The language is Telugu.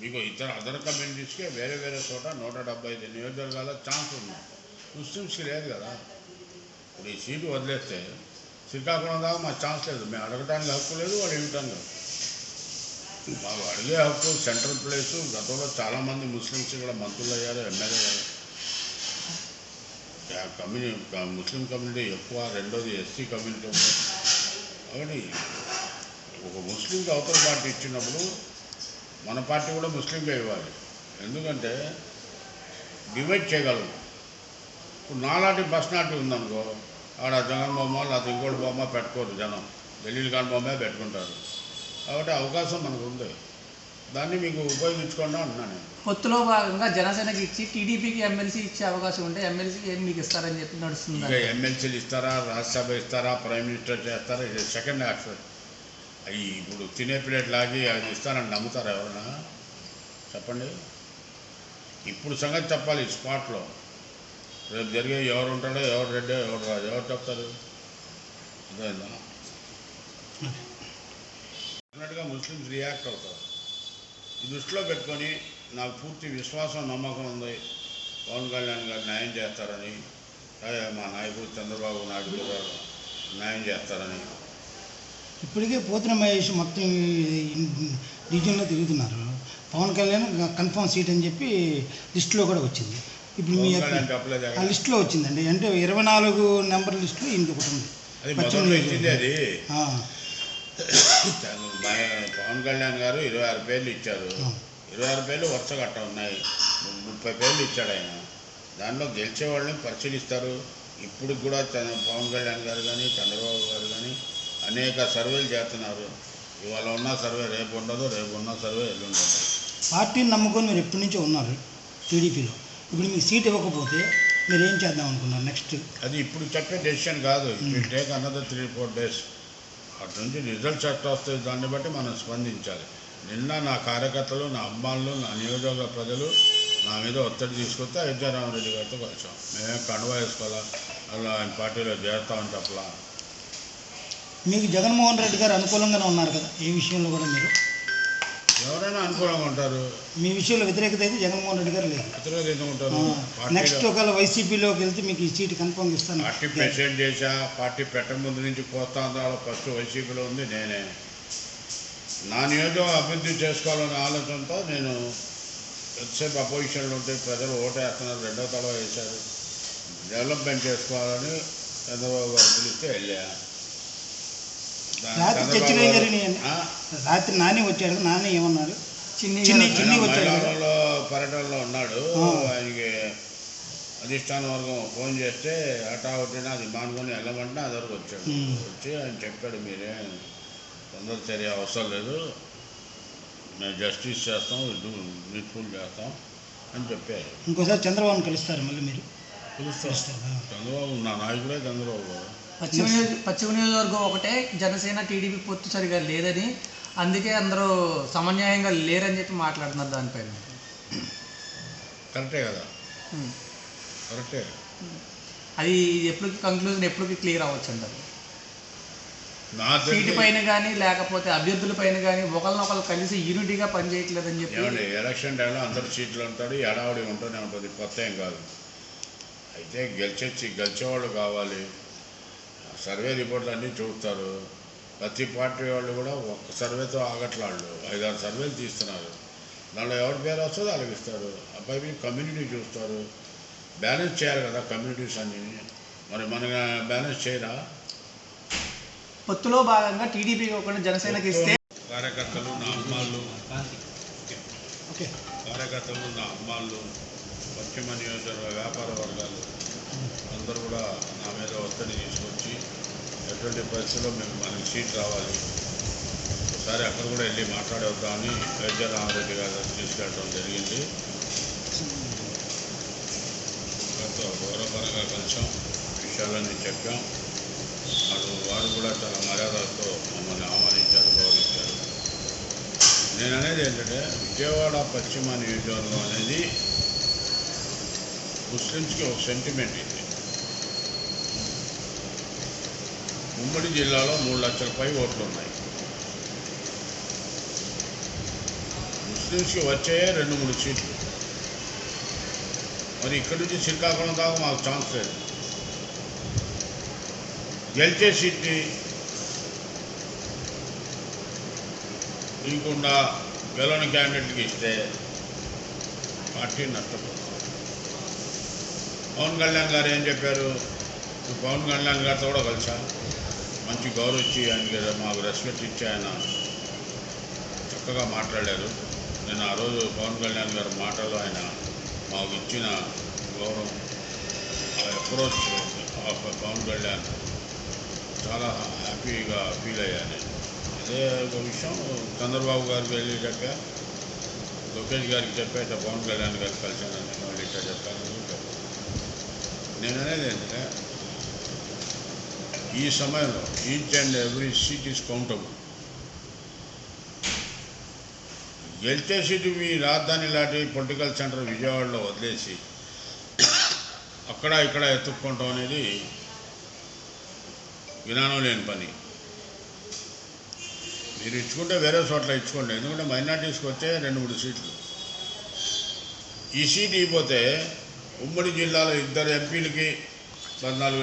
మీకు ఇతర అదర్ కమ్యూనిటీస్కే వేరే వేరే చోట నూట డెబ్బై ఐదు నియోజకవర్గాల్లో ఛాన్స్ ఉంది. ముస్లిమ్స్కి లేదు కదా. ఇప్పుడు ఈ సీటు వదిలేస్తే శ్రీకాకుళం దాకా మాకు ఛాన్స్ లేదు. మేము అడగటానికి హక్కు లేదు వాళ్ళు ఇవ్వటానికి మాకు అడిగే హక్కు సెంట్రల్ ప్లేసు గతంలో చాలామంది ముస్లిమ్స్ కూడా మంత్రులు అయ్యారు ఎమ్మెల్యే అయ్యారు. కమ్యూని ముస్లిం కమ్యూనిటీ ఎక్కువ రెండోది ఎస్సీ కమ్యూనిటీ ఉంది. కాబట్టి ఒక ముస్లింకి అవతల పార్టీ ఇచ్చినప్పుడు మన పార్టీ కూడా ముస్లింకే ఇవ్వాలి. ఎందుకంటే డివైడ్ చేయగలము ఇప్పుడు నాలాంటి పర్సనాలిటీ ఉందనుకో ఆడ జగన్ బొమ్మ లేకపోతే ఇంకోటి బొమ్మ పెట్టుకోరు జనం. ఢిల్లీ కాని బొమ్మే పెట్టుకుంటారు. కాబట్టి అవకాశం మనకు ఉంది. దాన్ని మీకు ఉపయోగించుకోండి అంటున్నాను నేను. పొత్తులో భాగంగా జనసేనకి ఇచ్చి టీడీపీకి ఎమ్మెల్సీ ఇచ్చే అవకాశం ఉంటే ఎమ్మెల్సీ ఏం మీకు ఇస్తారని చెప్పి నడుస్తుంది ఎమ్మెల్సీలు ఇస్తారా రాజ్యసభ ఇస్తారా ప్రైమ్ మినిస్టర్ చేస్తారా ఇది సెకండ్ యాక్షన్ అవి ఇప్పుడు తినే ప్లేట్ లాగి అది ఇస్తానని నమ్ముతారా ఎవరైనా చెప్పండి. ఇప్పుడు సంగతి చెప్పాలి స్పాట్లో. రేపు జరిగే ఎవరు ఉంటాడో ఎవరు రెడ్డో ఎవరు రాజు ఎవరు చెప్తారు? అదేందా డెఫినెట్గా ముస్లిమ్స్ రియాక్ట్ అవుతారు. ఈ దృష్టిలో పెట్టుకొని నాకు పూర్తి విశ్వాసం నమ్మకం ఉంది. పవన్ కళ్యాణ్ గారు న్యాయం చేస్తారని మా నాయకుడు చంద్రబాబు నాయుడు గారు న్యాయం చేస్తారని. ఇప్పటికే పోతున్న మహేష్ మొత్తం డివిజన్లో తిరుగుతున్నారు. పవన్ కళ్యాణ్ కన్ఫర్మ్ సీట్ అని చెప్పి లిస్టులో కూడా వచ్చింది. ఇప్పుడు మీ ఆ లిస్టులో వచ్చిందండి. అంటే ఇరవై నాలుగు నెంబర్ లిస్టులో ఇంటి ఒకటి ఉంది. పవన్ కళ్యాణ్ గారు ఇరవై ఆరు పేర్లు ఇచ్చారు. ఇరవై ఆరు పేర్లు వరుస గట్ట ఉన్నాయి. ముప్పై పేర్లు ఇచ్చాడు ఆయన. దాంట్లో గెలిచే వాళ్ళని పరిశీలిస్తారు. ఇప్పుడు కూడా పవన్ కళ్యాణ్ గారు కానీ చంద్రబాబు గారు కానీ అనేక సర్వేలు చేస్తున్నారు. ఇవాళ ఉన్న సర్వే రేపు ఉండదు రేపు ఉన్న సర్వే ఎల్లుండి ఉండదు. పార్టీని నమ్ముకొని మీరు ఎప్పటి నుంచో ఉన్నారు టీడీపీలో. ఇప్పుడు మీకు సీట్ ఇవ్వకపోతే మీరు ఏం చేద్దాం అనుకున్నారు నెక్స్ట్? అది ఇప్పుడు చెప్పే డెసిషన్ కాదు. Will take another three four days అటు నుంచి రిజల్ట్స్ ఎట్లా వస్తాయి దాన్ని బట్టి మనం స్పందించాలి. నిన్న నా కార్యకర్తలు నా అమ్మాళ్ళు నా నియోజకవర్గ ప్రజలు నా మీద ఒత్తిడి తీసుకొస్తే అయోధ్య రామరెడ్డి గారితో కలిసాం. మేమే కండువా వేసుకోవాలా? అలా ఆయన పార్టీలో చేస్తామని చెప్పలా మీకు జగన్మోహన్ రెడ్డి గారు అనుకూలంగానే ఉన్నారు కదా ఈ విషయంలో కూడా మీరు? ఎవరైనా అనుకూలంగా ఉంటారు. మీ విషయంలో వ్యతిరేకత అయితే జగన్మోహన్ రెడ్డి గారు లేదు. నెక్స్ట్ ఒకవేళ వైసీపీలోకి వెళ్తే మీకు ఈ సీట్ కన్ఫర్మ్ ఇస్తాను పార్టీ ప్రెసిడెంట్ చేశా పార్టీ పెట్టక ముందు నుంచి అందాలో ఫస్ట్ వైసీపీలో ఉంది నేనే. నా నియోజకవర్గం అభివృద్ధి చేసుకోవాలనే ఆలోచనతో నేను ఎంతసేపు అపోజిషన్లో ఉంటే ప్రజలు ఓటేస్తున్నారు. రెండో తడవ వేశారు. డెవలప్మెంట్ చేసుకోవాలని చంద్రబాబు గారు పిలిస్తే వెళ్ళా. దాని రాత్రి చర్చలు ఏం జరిగినాయండి? ఆ? రాత్రి నాని వచ్చాడు నాని ఏమన్నారు చిన్ని చిన్ని- చిన్ని వచ్చాడు. పర్యటనలో ఉన్నాడు. ఆయనకి అధిష్టాన వర్గం ఫోన్ చేస్తే అటా ఒకటినా అది మానుకొని వెళ్ళమంటే అది వరకు వచ్చాడు. వచ్చి ఆయన చెప్పాడు మీరే తొందర చర్య అవసరం లేదు. మేము జస్టిస్ చేస్తాం ఇది నీట్ఫుల్ చేస్తాం అని చెప్పారు. ఇంకోసారి చంద్రబాబుని కలుస్తారు మళ్ళీ మీరు? కలుస్తారా? చంద్రబాబు నా నాయకుడే చంద్రబాబు గారు. పశ్చిమ పశ్చిమ నియోజకవర్గం ఒకటే జనసేన టీడీపీ పొత్తు సరిగా లేదని అందుకే అందరూ సమన్యాయంగా లేరని చెప్పి మాట్లాడుతున్నారు దానిపైన కరెక్టే కదా? ఉం. కరెక్టే. అది ఎప్పటికి కంక్లూజన్ ఎప్పటికి క్లియర్ అవ్వచ్చు అంటారు? సీటు పైన కానీ లేకపోతే అభ్యర్థుల పైన కానీ ఒకరినొకరు కలిసి యూనిటీగా పనిచేయట్లేదని చెప్పి ఎలక్షన్ టైంలో అందరు సీట్లు ఉంటాడు ఎడావడి ఉంటూనే ఉంటుంది కొత్త ఏం కాదు. అయితే గెలిచే గెలిచేవాళ్ళు కావాలి. సర్వే రిపోర్ట్లు అన్నీ చూస్తారు. ప్రతి పార్టీ వాళ్ళు కూడా ఒక్క సర్వేతో ఆగట్లాళ్ళు ఐదారు సర్వేలు తీస్తున్నారు. దాంట్లో ఎవరి పేరు వస్తుందో వాళ్ళకి ఇస్తారు. అబ్బాయి కమ్యూనిటీ చూస్తారు. బ్యాలెన్స్ చేయాలి కదా కమ్యూనిటీస్ అన్ని. మరి మన బ్యాలెన్స్ చేయరా? పొత్తులో భాగంగా టీడీపీకి ఒకటి జనసేనకి ఇస్తే కార్యకర్తలు నా అమ్మాళ్ళు ఓకే. కార్యకర్తలు నా అమ్మాళ్ళు పశ్చిమ నియోజకవర్గ వ్యాపార వర్గాలు. అందరూ కూడా నా మీద ఒత్తిడి ఎటువంటి పరిస్థితిలో మేము మనకి సీట్ రావాలి. ఒకసారి అక్కడ కూడా వెళ్ళి మాట్లాడేద్దామని వైద్య రామారెడ్డి గారు తీసుకెళ్ళడం జరిగింది. వారితో గౌరవపరంగా కలిసాం విషయాలన్నీ చెప్పాం. అటు వారు కూడా చాలా మర్యాదలతో మమ్మల్ని ఆహ్వానించారు గౌరవించారు. నేను అనేది ఏంటంటే విజయవాడ పశ్చిమ నియోజకవర్గం అనేది ముస్లిమ్స్కి ఒక సెంటిమెంట్ ఇది. ఉమ్మడి జిల్లాలో మూడు లక్షల పై ఓట్లు ఉన్నాయి ముస్లిమ్స్కి వచ్చాయే రెండు మూడు సీట్లు. మరి ఇక్కడి నుంచి శ్రీకాకుళం దాకా మాకు ఛాన్స్ లేదు. గెలిచే సీట్ని ఇవ్వకుండా గెలవని క్యాండిడేట్కి ఇస్తే పార్టీ నష్టపోతుంది. పవన్ కళ్యాణ్ గారు ఏం చెప్పారు? పవన్ కళ్యాణ్ గారితో కూడా కలిసా? మంచి గౌరవ ఇచ్చి ఆయన మాకు రెస్పెక్ట్ ఇచ్చి ఆయన చక్కగా మాట్లాడారు. నేను ఆ రోజు పవన్ కళ్యాణ్ గారి మాటలు ఆయన మాకు ఇచ్చిన గౌరవం ఆ అప్రోచ్ ఆఫ్ పవన్ కళ్యాణ్ చాలా హ్యాపీగా ఫీల్ అయ్యాను నేను అదే ఒక విషయం చంద్రబాబు గారికి వెళ్ళేటక్క లోకేష్ గారికి చెప్పేట పవన్ కళ్యాణ్ గారికి కలిసానని నేను వాళ్ళు చెప్పాను నేను అనేది ఏంటంటే ఈ సమయంలో each and every seat is countable గెలిచే సీటు మీ రాజధాని లాంటి పొలిటికల్ సెంటర్ విజయవాడలో వదిలేసి అక్కడ ఇక్కడ ఎత్తుక్కోవటం అనేది విధానం లేని పని. మీరు ఇచ్చుకుంటే వేరే చోట్ల ఇచ్చుకోండి ఎందుకంటే మైనార్టీస్కి వచ్చే రెండు మూడు సీట్లు. ఈ సీట్ ఇవ్వకపోతే ఉమ్మడి జిల్లాలో ఇద్దరు ఎంపీలకి పద్నాలుగు